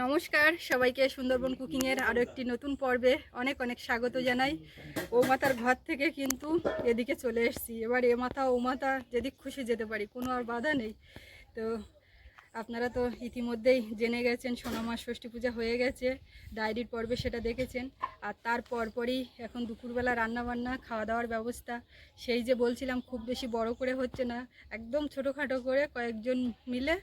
নমস্কার, সবাইকে সুন্দরবন কুকিংয়ের আরও একটি নতুন পর্বে অনেক অনেক স্বাগত জানাই। ও মাতার ঘর থেকে কিন্তু এদিকে চলে এসেছি। এবার এ মাথা ও মাথা যেদিক খুশি যেতে পারি, কোনো আর বাধা নেই। তো আপনারা তো ইতিমধ্যেই জেনে গেছেন সোনামা ষষ্ঠী পূজা হয়ে গেছে, ডায়েরির পর্বে সেটা দেখেছেন। আর তার পরপরই এখন দুপুরবেলা রান্না বান্না খাওয়া দাওয়ার ব্যবস্থা। সেই যে বলছিলাম, খুব বেশি বড় করে হচ্ছে না, একদম ছোটোখাটো করে কয়েকজন মিলে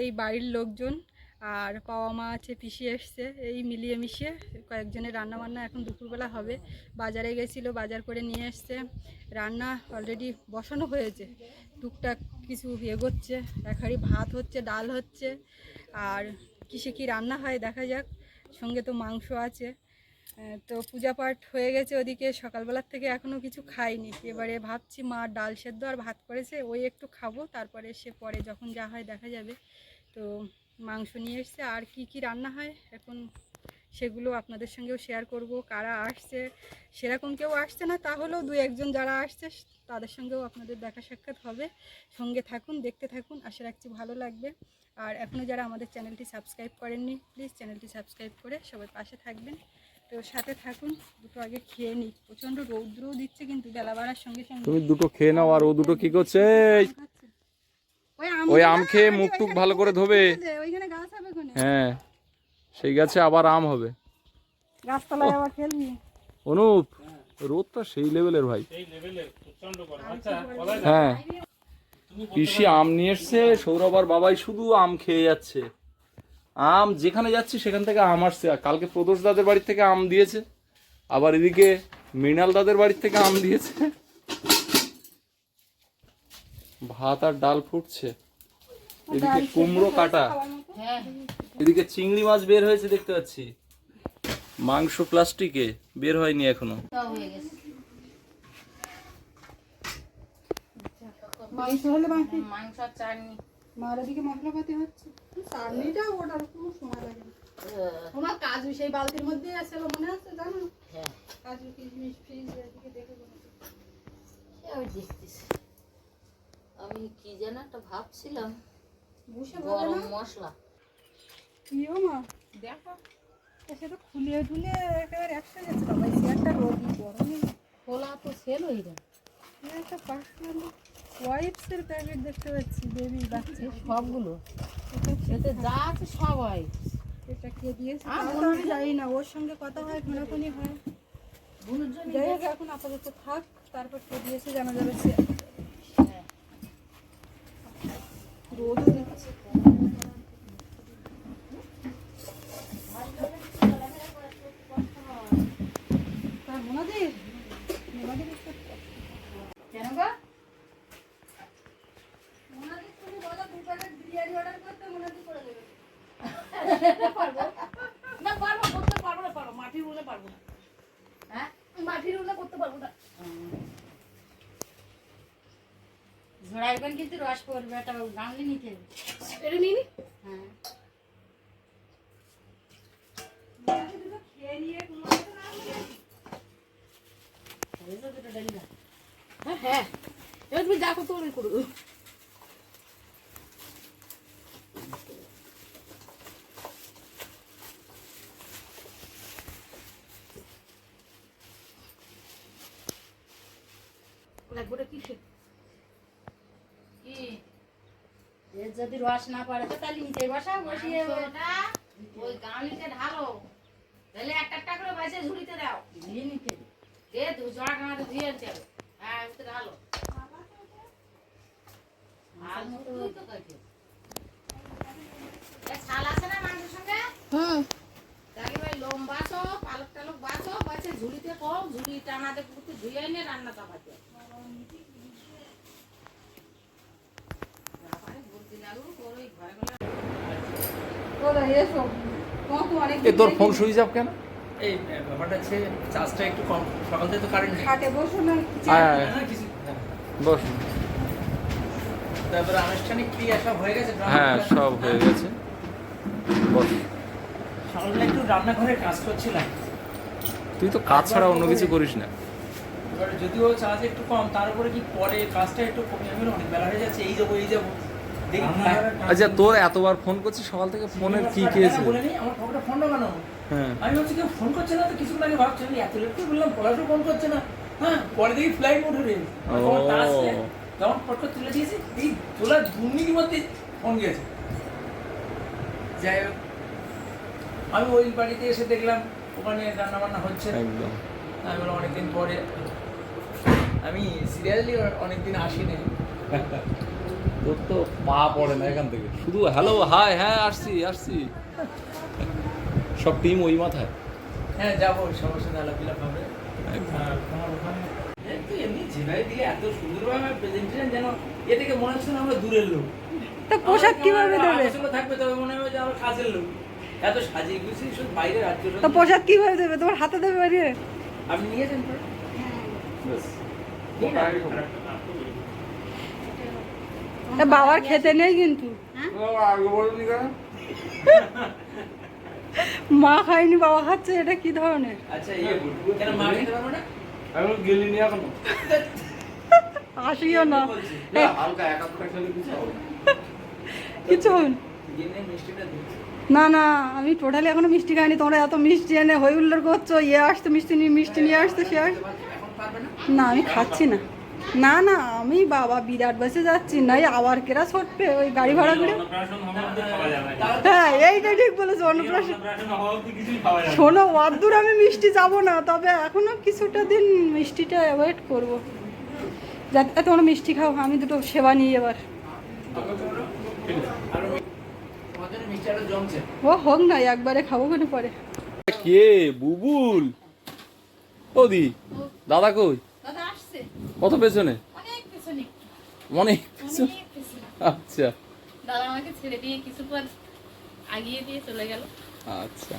এই বাড়ির লোকজন আর পাওয়া মা আছে, পিসি এসছে, এই মিলিয়ে মিশিয়ে কয়েকজনের রান্না বান্না এখন দুপুরবেলা হবে। বাজারে গেছিল, বাজার করে নিয়ে এসছে। রান্না অলরেডি বসানো হয়েছে। টুকটাক কিছু এগোচ্ছে হাঁড়ি ভাত হচ্ছে, ডাল হচ্ছে, আর কিসে কি রান্না হয় দেখা যাক। সঙ্গে তো মাংস আছে। তো পূজা পাঠ হয়ে গেছে ওদিকে, সকালবেলার থেকে এখনও কিছু খাইনি। এবারে ভাবছি মা ডাল সেদ্ধ আর ভাত করেছে, ওই একটু খাব, তারপরে সে পরে যখন যা হয় দেখা যাবে। তো মাংস নিয়ে এসছে আর কি কি রান্না হয়? এখন সেগুলো আপনাদের সঙ্গেও শেয়ার করব কারা আসছে? সেরকম কেউ আসছে না তাহলেও দু একজন যারা আসছে তাদের সঙ্গেও আপনাদের দেখা সাক্ষাৎ হবে। সঙ্গে থাকুন দেখতে থাকুন আশা রাখছি ভালো লাগবে। আর এখনও যারা আমাদের চ্যানেলটি সাবস্ক্রাইব করেননি প্লিজ চ্যানেলটি সাবস্ক্রাইব করে সবাই পাশে থাকবেন। তো সাথে থাকুন দুটো আগে খেয়ে নিই। প্রচণ্ড রৌদ্রও দিচ্ছে কিন্তু বেলা বাড়ার সঙ্গে সঙ্গে। তুমি দুটো খেয়ে নাও আর ও দুটো কি করছে? ওই আম খেয়ে মুখ টুক ভালো করে ধোবে। যে ওইখানে গাছ হবে কোনে হ্যাঁ সেই গাছে আবার আম হবে। গাছতলায় আবার খেলবি অনুপ রোদটা সেই লেভেলের ভাই। হ্যাঁ। পিসি আম নিয়ে এসছে সৌরভ আর বাবাই শুধু আম খেয়ে যাচ্ছে। আম যেখানে যাচ্ছে সেখান থেকে আম আসছে। আর কালকে প্রদোষ দাদের বাড়ির থেকে আম দিয়েছে। আবার এদিকে মৃণাল দাদের বাড়ির থেকে আম দিয়েছে। ভাত আর ডাল ফুটছে। এদিকে কুমড়ো কাটা। এদিকে চিংড়ি মাছ বের হয়েছে দেখতে পাচ্ছি। মাংস প্লাস্টিকে বের হয়নি এখনও। মাংস হলে বাকি। মাংস চাটনি। মার ওদিকে মশলাপাতি হচ্ছে। চাটনিটা ওটার কোনো সময় লাগে তোমার কাজু সেই বালতির মধ্যে আছিল মনে আছে জানো? হ্যাঁ। কাজু কিশমিশ ফ্রিজ এদিকে দেখে আমি কি যেন একটা ভাবছিলাম বসে গরম মশলা। কি মা? দেখো। সে তো খুলে টুলে একেবারে একসাথে বাবা চেয়ারটা রোদি গরমে খোলা তো সেল হয়ে যায় একটা পার্সোনাল ওয়াইপসের প্যাকেট দেখতে পাচ্ছি বেবি বাচ্চা। সবগুলো। এতে যা আছে সবাই এটা কে দিয়েছে? আম জানি না ওর সঙ্গে কথা হয় ফোনাফোনি হয়। বুনুর জন্য যাই হোক এখন আপাতত থাক তারপর কে দিয়েছে জানা যাবে সে Родини. কিন্তু রস পড়বে একটা গামলি নিতে হবে। এটা হ্যাঁ নিয়ে। হ্যাঁ। হ্যাঁ এবার তুমি যা করতে পারবে করো লাগবে কি কি এর যদি রস না পড়ে তো তাহলে নিচে বসা বসিয়ে ওই গামলিতে ঢালো। তাহলে একটা একটা করে বাসে ঝুড়িতে দাও। ধুয়ে নিতে দে দু জোড়া কামাতে ধুয়ে আনতে হবে হ্যাঁ ওতে ঢালো। আর তুই তো কাটে ছাল আছে না মাংসের সঙ্গে? হুম। তাহলে ভাই লোম বাছো পালক টালক বাছো বাছে ঝুড়িতে কম ঝুড়ি টানাতে পুকুরতে ধুয়ে এনে রান্না চাপাতে তারপরে বুদ্ধি লাগু করে ওই ঘরে গেলে ওরা এসো তোমার তো অনেক এ তোর ফোন সুইচ অফ কেন? এই ব্যাপারটা হচ্ছে চার্জটা একটু কম। সকাল থেকে তো কারেন্ট বসো না হ্যাঁ হ্যাঁ, হ্যাঁ। বস। তারপরে আনুষ্ঠানিক ক্রিয়া সব হয়ে গেছে হ্যাঁ সব হয়ে গেছে। বস। সকালবেলা একটু রান্নাঘরে কাজ করছিলাম। তুই তো কাজ ছাড়া অন্য কিছু করিস না। এবার যদিও চার্জ একটু কম তার উপরে কি পরে কাজটা একটু কমে আমি অনেক বেলা হয়ে যাচ্ছে এই যাব এই যাব। দেখি আচ্ছা তোর এতবার ফোন করছিস সকাল থেকে ফোনের কি খেয়েছে আমার খবরটা ফোন লাগানো হ্যাঁ। আমি ভাবছি কেউ ফোন করছে না? তো ভাবছি এত লেট করে বললাম পড়াশো ফোন করছে না। হ্যাঁ পরে দেখি ফ্লাইট মোড হয়ে আসছে ও। ফট করে তুলে দিয়েছি এই তোলা দু মধ্যে ফোন গেছে। যাই হোক আমি ওই বাড়িতে এসে দেখলাম ওখানে রান্না বান্না হচ্ছে। একদম। আমি বললাম অনেকদিন পরে। আমি সিরিয়াসলি অনেকদিন আসিনি। তোর তো পা পড়ে না এখান থেকে। শুধু হ্যালো হাই হ্যাঁ আসছি আসছি। সব টিম ওই মাথায়। হ্যাঁ যাব সবার সাথে আলাপিলা হবে। তো এমনি যেভাবে এত সুন্দরভাবে প্রেজেন্টেশন যেন এ মনে হচ্ছে না আমরা দূরের লোক। তা পোশাক কীভাবে দেবে? থাকবে তবে মনে হবে যে আমরা কাজের লোক। এত সাজিয়ে গুছিয়ে শুধু বাইরে রাজ্য তা পোশাক কীভাবে দেবে? তোমার হাতে দেবে বাড়িয়ে আপনি নিয়েছেন তো। বাবার খেতে নেই কিন্তু। মা খায়নি বাবা খাচ্ছে এটা কি ধরনের? আচ্ছা ইয়ে না? আসিও কিছু না। না না আমি টোটালি এখনও মিষ্টি খাইনি তোমরা এত মিষ্টি এনে হই হুল্লোড় করছ ইয়ে আসতো মিষ্টি নিয়ে মিষ্টি নিয়ে আসতো সে আসতো না আমি খাচ্ছি না। না না, আমি বাবা, বিরাট বাসে যাচ্ছি, নাই, আবার কেরা ছটবে? ওই গাড়ি ভাড়া করে? হ্যাঁ এইটা ঠিক বলেছ, অন্নপ্রাশন। শোনো অদ্দূর আমি মিষ্টি যাব না, তবে এখনও কিছুটা দিন মিষ্টিটা অ্যাভয়েড করব। যাতে তোমরা মিষ্টি খাও, আমি দুটো সেবা নিই এবার। ও, হোক না, একবারে খাব কেন পরে? কে? বুবুল? ওদি দাদা কই? কত পেছনে? অনেক পেছনে। আচ্ছা। দাদা আমাকে ছেড়ে দিয়ে কিছু পর আগিয়ে দিয়ে চলে গেল। আচ্ছা।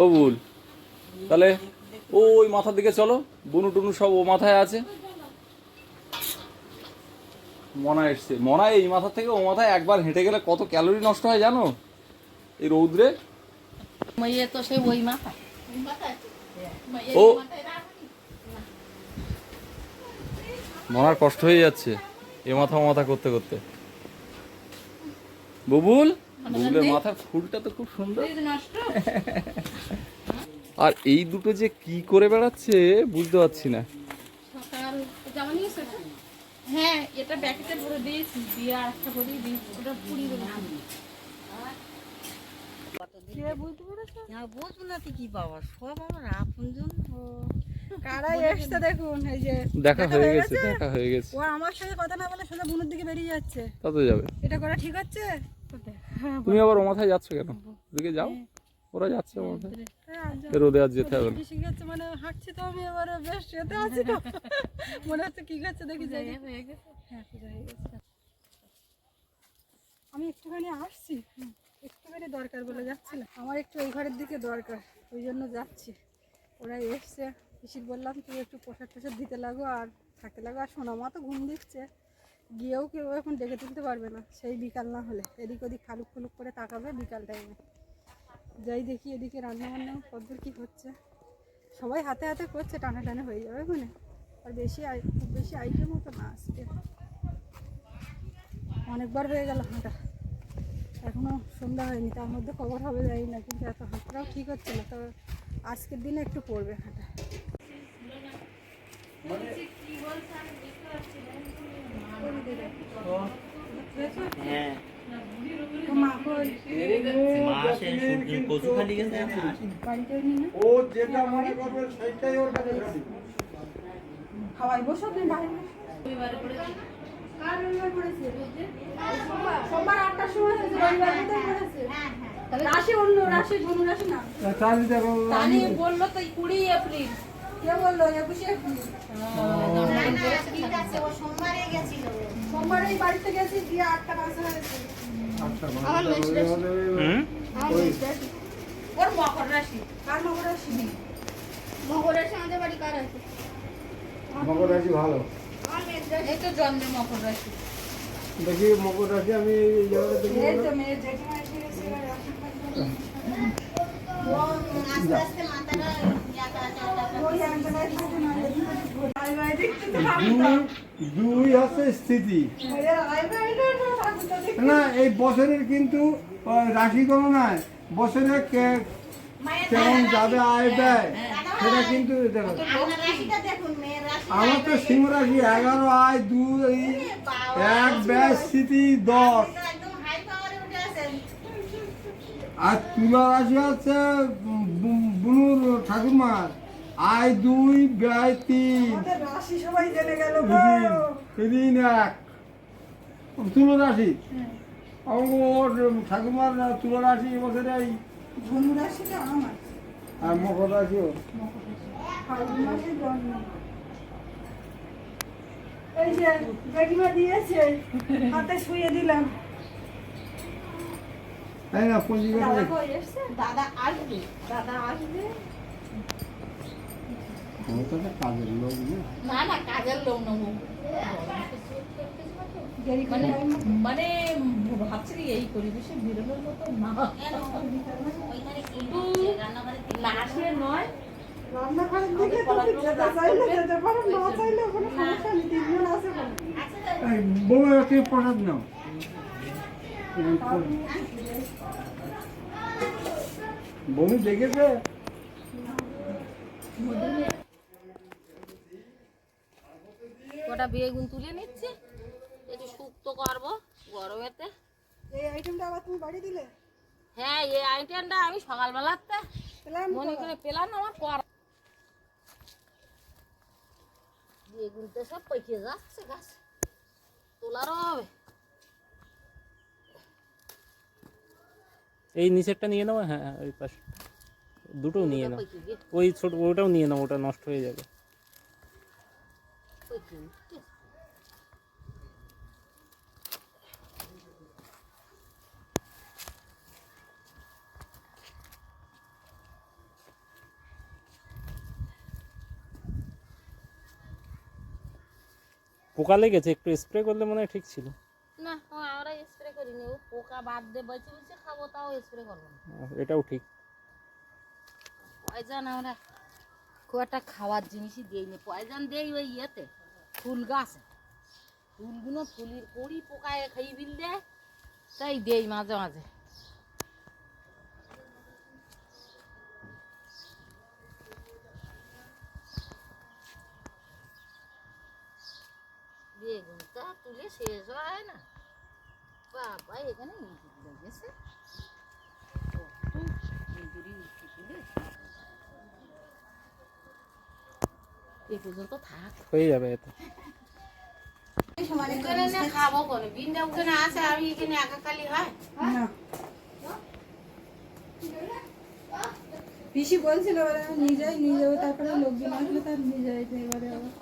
ও বুল তাহলে ওই মাথার দিকে চলো। বুনু টুনু সব ও মাথায় আছে। মনা এসছে। মনা এই মাথা থেকে ও মাথায় একবার হেঁটে গেলে কত ক্যালোরি নষ্ট হয় জানো? এই রৌদ্রে। মাইয়ে তো সেই ওই মাথা ও মনার কষ্ট হয়ে যাচ্ছে। এ মাথা মাথা করতে করতে। বুবুল? বুবুলের মাথার ফুলটা তো খুব সুন্দর। আর এই দুটো যে কি করে বেড়াচ্ছে বুঝতে পারছি না? হ্যাঁ এটা প্যাকেটে ভরে দিয়েছি দিয়ে আর একটা করে দিয়েছি ওটা পুড়িয়ে দেবো। হ্যাঁ বুঝব না কি বাবা সব আমার আপনজন কারা এসছে দেখুন এই যে দেখা হয়ে গেছে দেখা হয়ে গেছে। ও আমার সাথে কথা না বলে সোজা বুনুর দিকে বেরিয়ে যাচ্ছে। তাতে যাবে। এটা করা ঠিক হচ্ছে? তুমি আবার ও মাথায় যাচ্ছ কেন? ওদিকে যাও। ওরা যাচ্ছে মাথায়। হ্যাঁ, রোদে আর যেতে হবে কি মানে হাঁটছি তো আমি এবারে বেশ যেতে আছি তো। মনে হচ্ছে কি করছে দেখি যাই। হয়ে গেছে। হ্যাঁ পূজা হয়ে গেছে। আমি একটুখানি আসছি। একটুখানি দরকার বলে যাচ্ছিলাম। আমার একটু এই ঘরের দিকে দরকার ওই জন্য যাচ্ছি। ওরা এসছে। পিসির বললাম তুই একটু প্রসাদ টসাদ দিতে লাগো আর থাকতে লাগো। আর সোনামা তো ঘুম দিচ্ছে। গিয়েও কেউ এখন ডেকে তুলতে পারবে না। সেই বিকাল না হলে। এদিক ওদিক খালুক ফুলুক করে তাকাবে বিকাল টাইমে যাই দেখি এদিকে রান্না বান্না কতদূর কী হচ্ছে। সবাই হাতে হাতে করছে, টানা টানে হয়ে যাবে ওখানে আর বেশি খুব বেশি আইটেম তো না আজকে। অনেকবার হয়ে গেল হাঁটা। এখনও সন্ধ্যা হয়নি, তার মধ্যে খবর হবে যাই না। কিন্তু এত হাঁটাও ঠিক হচ্ছে না। তো আজকের দিনে একটু পড়বে হাঁটা তো মা কই? বাড়িতে নেই না? ও যেটা মনে করবে সেটাই ওর কাছে খাওয়াই বসো তুমি বাইরে কার রবিবার পড়েছে? সোমবার আটটার সময় হয়েছে, রবিবার পড়েছে? রাশি অন্য রাশি ধনু রাশি না। তাহলে দেখো তানি বলল তো কুড়ি এপ্রিল। কে বলল? একুশে এপ্রিল। সোমবার এই বাড়িতে গেছি দিয়ে আটটা বাজে হয়েছে আমার মেয়ে আমার ওর মকর রাশি। কার মকর রাশি? মকর রাশি আমাদের বাড়ি কার আছে? মকর রাশি ভালো। এই তো জন্মে মকর রাশি। দেখি মকর রাশি আমি এই জায়গাটা দেখি। এই তো মেয়ে জেঠিমা দুই হচ্ছে স্থিতি। না, এই বছরের কিন্তু রাশি গণনায় বছরে কেমন যাবে আয় দেয় সেটা কিন্তু দেখো। আমার তো সিংহ রাশি এগারো আয় দুই, এক ব্যয় স্থিতি দশ। আর তুলা রাশি বু- বুনুর ঠাকুরমার। আয় দুই ব্যয় তিন। রাশি সবাই জেনে গেল সেদিন এক। তুলো রাশি? আমার ঠাকুরমার তুলো রাশি এবছরে এই ধনু রাশিটা আমার। আর মকর রাশিও। এই যে দিয়েছে হাতে শুয়ে দিলাম। তাই না পঞ্জিকা দাদা আসবে দাদা আসবে। কাজের লোক না। না না কাজের লোক নেব দেরি মানে ভাবছি এই পরিবেশে বেরোনোর মতো না। না আসলে নয় দিকে তুমি বমি দেখেছে কটা বেগুন তুলে নিচ্ছি। একটু শুক্তো করব গরমেতে। এই আইটেমটা আবার তুমি বাড়ি দিলে? হ্যাঁ এই আইটেমটা আমি সকালবেলাতে মনে করে পেলাম না আমার পর বেগুন তো সব পেকে যাচ্ছে গাছ। তোলারও হবে। এই নিচেরটা নিয়ে নাও হ্যাঁ হ্যাঁ, ওই পাশ। দুটো নিয়ে নাও। ওই ছোট ওটাও নিয়ে নাও ওটা নষ্ট হয়ে যাবে। পোকা লেগেছে একটু স্প্রে করলে মনে হয় ঠিক ছিল। না ও আমরা স্প্রে করিনি ও পোকা বাদ দিয়ে বেঁচে বেঁচে খাব তাও স্প্রে করব না। আহ, এটাও ঠিক। পয়জন আমরা খুব একটা খাওয়ার জিনিসই দিইনি পয়জন দেই ওই ইয়েতে ফুল গাছে। ফুলগুলো ফুলের কড়ি পোকায় খাই বিল দেয় তাই দেই মাঝে মাঝে। বেগুনটা তুলে শেষ হয় না। বাবা এখানে ইঁদুর লেগেছে কত ইঁদুরই উঠে তুলে এ পর্যন্ত থাক। হয়ে যাবে এতে। ওখানে না খাব কোন বিন্দা ওখানে আছে আমি এখানে একা খালি হয়। পিসি বলছিল নিয়ে যাই নিয়ে যাব তারপরে লোকজন আসলে তার নিয়ে যাই এবারে আবার।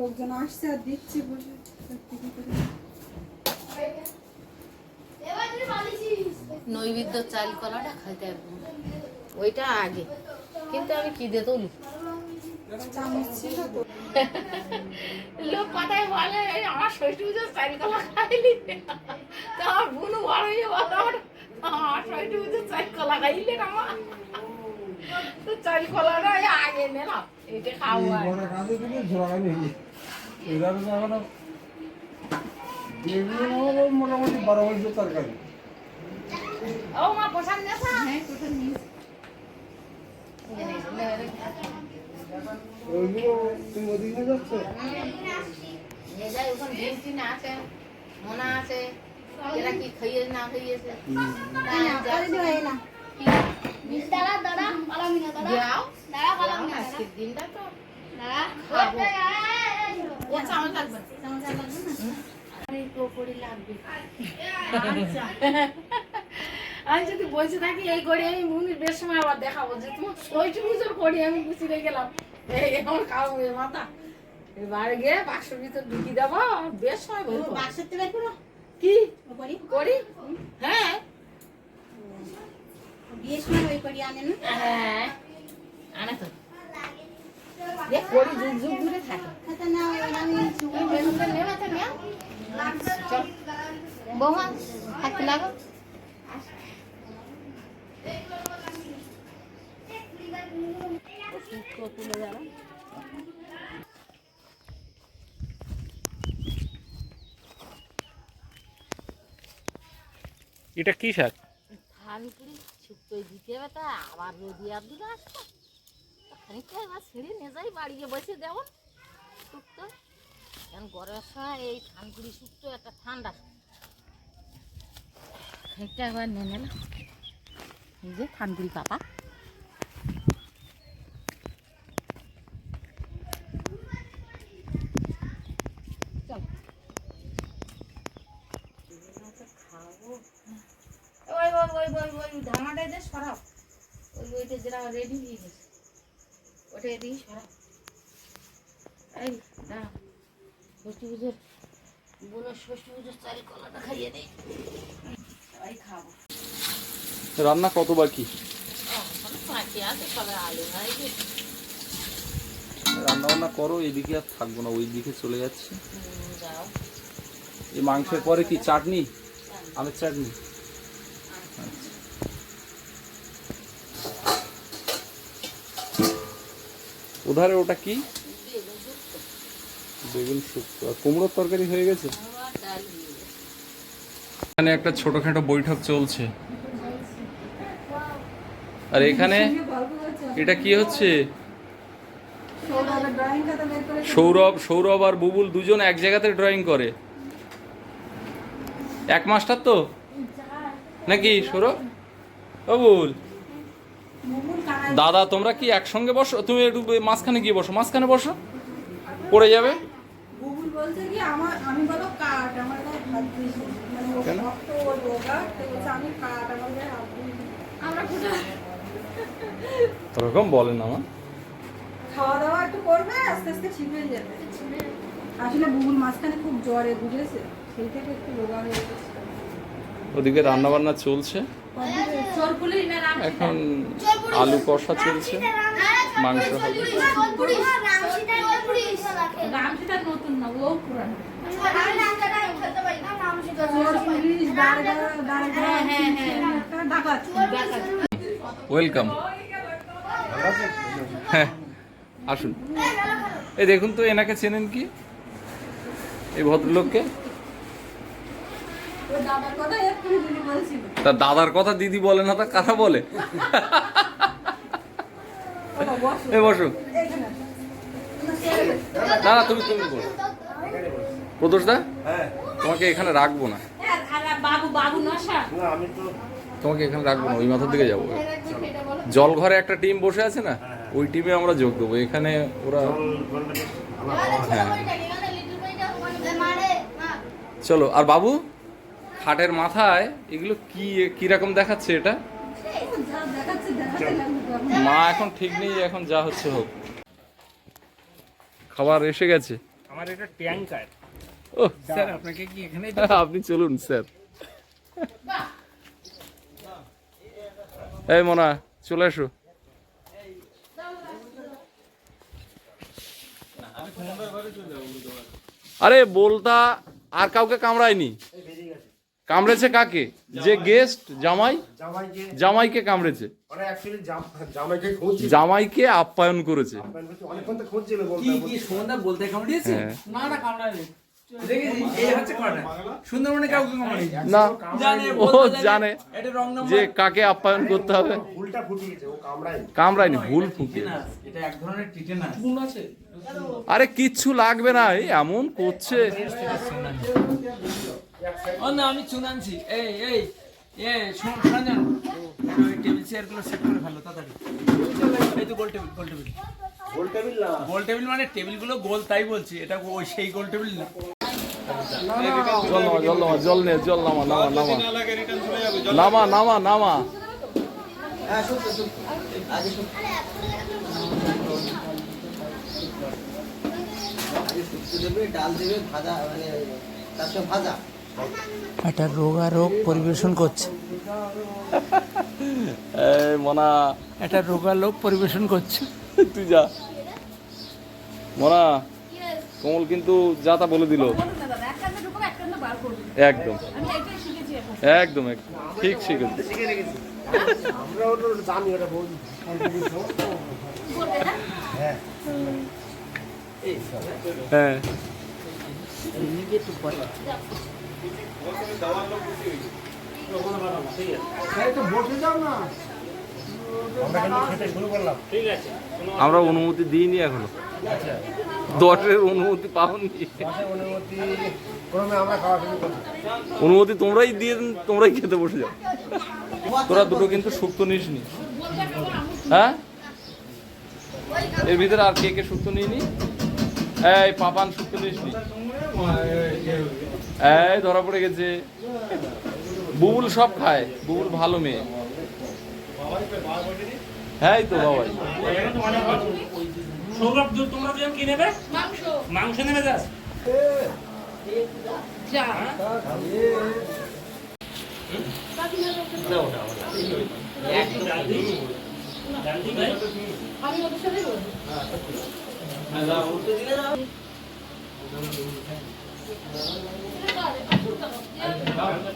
লোকজন আসছে আর দিচ্ছি বসে সত্যি কি করে। নৈবেদ্য চাল কলাটা খাইতে একদম ওইটা আগে। কিন্তু আমি কি দিয়ে তুলি চামচ ছিল তো। লোক কথায় বলে এই আমার ষষ্ঠী পুজোর চাল কলা খাইলি? তো আমার বুনু বড় হয়ে বলে আমার আমার ষষ্ঠী পুজোর চাল কলা খাইলে আমার তো চাল কলাটা এই আগে নিলাম এটা মোটামুটি বারো বছর তরকারি ও মা পোষান নেশা ওইগুলো তুমি ওদিকে যাচ্ছ নিয়ে যাই ওখানে ডিম টিন আছে মোনা আছে এরা কি খাইয়ে না খাইয়েছে যাও যাও আজকের দিনটা তো খাব ও চামচ লাগবে আরে পকোড়ি লাগবে আচ্ছা। আমি যদি বসে থাকি এই করে আমি মুনির বেশ সময় আবার দেখাবো যে তোমার ষষ্ঠী পুজোর করি আমি গুছিয়ে গেলাম। এই আমার খাওয়া হয়ে মাথা। এবার গিয়ে বাক্সের ভিতর ঢুকি দেবো আর বেশ সময় বলব কি? করি হ্যাঁ। হ্যাঁ। আনে তো। দেখ করি যুগ যুগ ধরে থাকে। তুমি বেলুনটা নেবে। তো নেও চল। বৌমা হাতে লাগো এটা কি শাক? দিতে হবে তা, আবার রোদি আর আসব খানিকটা এবার ছেড়ে নিয়ে যাই বাড়ি গিয়ে বসে দেবো। শুক্তো কারণ এই ধান কুড়ি শুক্তো একটা ঠান্ডা খানিকটা একবার নিয়ে নিলাম এই যে ধানকুড়ি পাতা ওই ওই ওই ওই ওই ধামাটা যে সরাও ওই ওইটা যেটা রেডি হয়ে গেছে। ওটা এদিকে সরাও এই দাঁড়াও ষষ্ঠী পুজোর বোনের ষষ্ঠী পুজোর চাল কলাটা খাইয়ে দেয় সবাই খাব। রান্না কত বাকি রান্না বান্না করো এদিকে আর থাকব না ওই দিকে চলে যাচ্ছে। এই মাংসের পরে কি চাটনি। আমের চাটনি? ওধারে ওটা কি? বেগুন শুক্তো। আর কুমড়োর তরকারি হয়ে গেছে। এখানে একটা ছোটখাটো বৈঠক চলছে। আর এখানে এটা কি হচ্ছে? সৌরভ সৌরভ আর বুবুল দুজন এক জায়গাতে ড্রয়িং করে। এক মাস্টার তো? নাকি সৌরভ? বুবুল? দাদা তোমরা কি একসঙ্গে বসো? তুমি একটু মাঝখানে গিয়ে বসো। মাঝখানে বসো। পড়ে যাবে। গুগল বলছে কি আমার আমি বলো কাট আমার গায়ে হাত দিয়েছে মানে ওরকম বলেন আমার খাওয়া দাওয়া একটু করবে আস্তে আস্তে ঠিক হয়ে যাবে। আসলে বুবুল মাঝখানে খুব জ্বরে বুঝেছে সেই থেকে একটু রোগা হয়ে গেছে। ওদিকে রান্না বান্না চলছে এখন আলু কষা চলছে মাংস হবে হ্যাঁ, হ্যাঁ, হ্যাঁ। ওয়েলকাম হ্যাঁ আসুন এই দেখুন তো এনাকে চেনেন কি এই ভদ্রলোককে ওর দাদার কথা দিদি বলছিল। তার দাদার কথা দিদি বলে না তা কারা বলে? ও বসো। না না তুমি তুমি বলো প্রদোষ দা? তোমাকে এখানে রাখব না। বাবু বাবু নশা। তোমাকে এখানে রাখব না ওই মাথার দিকে যাব। জল ঘরে একটা টিম বসে আছে না ওই টিমে আমরা যোগ দেবো। এখানে ওরা হ্যাঁ। চলো আর বাবু? খাটের মাথায় এগুলো কি কীরকম দেখাচ্ছে এটা? মা এখন ঠিক নেই এখন যা হচ্ছে হোক। খাবার এসে গেছে। আমার এটা ট্যাঙ্কার ও স্যার আপনাকে কি এখানে আপনি চলুন স্যার। এই মোনা চলে এসো। আরে বলতা আর কাউকে কামড়ায়নি। কামড়েছে কাকে? যে গেস্ট জামাই? জামাইকে। জামাইকে কামড়েছে। জামাইকে আপ্যায়ন করেছে। হ্যাঁ। না ও জানে। যে কাকে আপ্যায়ন করতে হবে। কামড়ায়নি। ভুল ফুটে টিটেনাস এটা এক ধরনের টিটেনাস। আছে। আরে কিচ্ছু লাগবে না এমন করছে। ও না আমি চুনানছি এই এই এ শোন ওই টেবিল চেয়ারগুলো সেট করে ফেলো তাড়াতাড়ি। এই তো গোল টেবিল গোল টেবিল গোল টেবিল না। গোল টেবিল মানে টেবিলগুলো গোল তাই বলছি। এটা ওই সেই গোল টেবিল না। জল নামা জল নামা জল নে জল নামা নামা নামা। নামা নামা নামা। একটা রোগারোগ পরিবেশন করছে। মনা। একটা রোগালোক পরিবেশন করছে। তুই যা। মনা কমল কিন্তু যা তা বলে দিল। একদম। একদম একদম। ঠিক শিখেছি। হ্যাঁ। না আমরা অনুমতি দিইনি এখনও। দশের অনুমতি পাওনি। অনুমতি তোমরাই দিয়ে তোমরাই খেতে বসে যাও। তোরা দুটো কিন্তু শুক্তো নিস নি হ্যাঁ? এর ভিতরে আর কে কে শুক্তো নিয়ে এই পাপান শুক্তো নিস নি এই ধরা পড়ে গেছে। বুবুল সব খায়। বুবুল ভালো মেয়ে। হ্যাঁ তো বাবাই। সৌরভ তোমরা দুজন কি নেবে? মাংস। নেবে যা।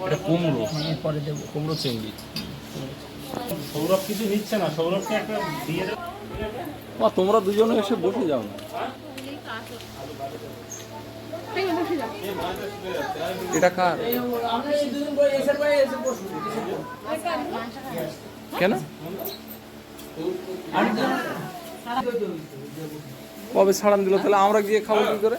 এটা কুমড়ো। কুমড়ো চিংড়ি। সৌরভ কিছু নিচ্ছে না সৌরভকে একটা দিয়ে দেবে। তোমরা দুজনে এসে বসে যাও না। এটা কার? পরে পরে কেন? কবে ছাড়ান দিল তাহলে? আমরা গিয়ে খাব কি করে?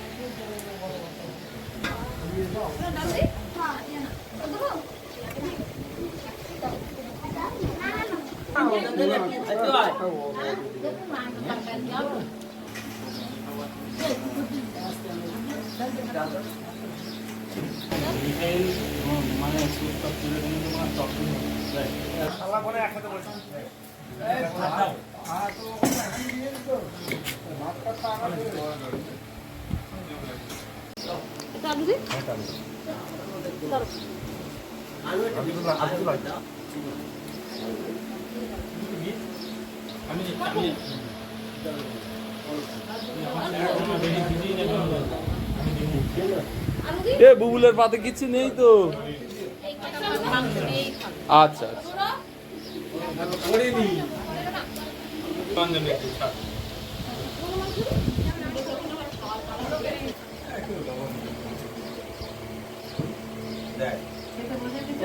não não you. এ বুবুলের পাতে কিছু নেই তো। আচ্ছা আচ্ছা।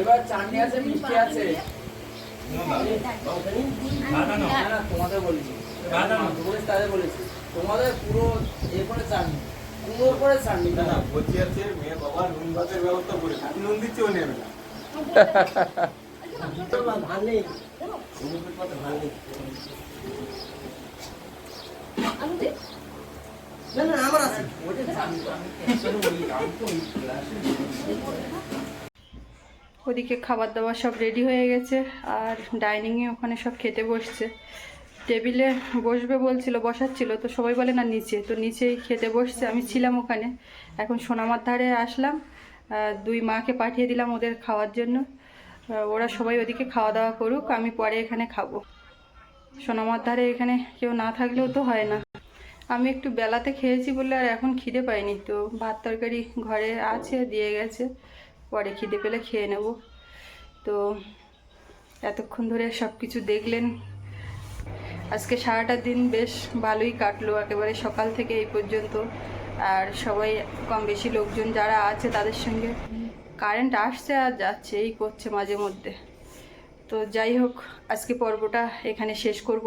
এবার চাটনি আছে মিষ্টি আছে। বাদানো না না তোমাদের বলেছি। তাদের বলেছি। তোমাদের পুরো এ করে চাটনি কুমোর করে চাটনি না না বলছি আছে মেয়ে বাবা নুন ভাতের ব্যবস্থা করে নুন দিচ্ছেও নেবে না। ভালো নেই। অনুমতি ভালো নেই। না না, আমার আছে। ওদিকে খাবার দাবার সব রেডি হয়ে গেছে, আর ডাইনিংয়ে ওখানে সব খেতে বসছে। টেবিলে বসবে বলছিল, বসাচ্ছিল, তো সবাই বলে, না, নিচে। তো নিচেই খেতে বসছে, আমি ছিলাম ওখানে। এখন সোনামার ধারে আসলাম দুই মাকে পাঠিয়ে দিলাম ওদের খাওয়ার জন্য। ওরা সবাই ওদিকে খাওয়া দাওয়া করুক, আমি পরে এখানে খাব। সোনামার ধারে এখানে কেউ না থাকলেও তো হয় না। আমি একটু বেলাতে খেয়েছি বলে আর এখন খিদে পাইনি তো ভাত তরকারি ঘরে আছে, দিয়ে গেছে। পরে খিদে পেলে খেয়ে নেব। তো এতক্ষণ ধরে সব কিছু দেখলেন। আজকে সারাটা দিন বেশ ভালোই কাটলো, একেবারে সকাল থেকে এই পর্যন্ত। আর সবাই কম বেশি লোকজন যারা আছে তাদের সঙ্গে কারেন্ট আসছে আর যাচ্ছে, এই করছে মাঝে মধ্যে। তো যাই হোক, আজকে পর্বটা এখানে শেষ করব।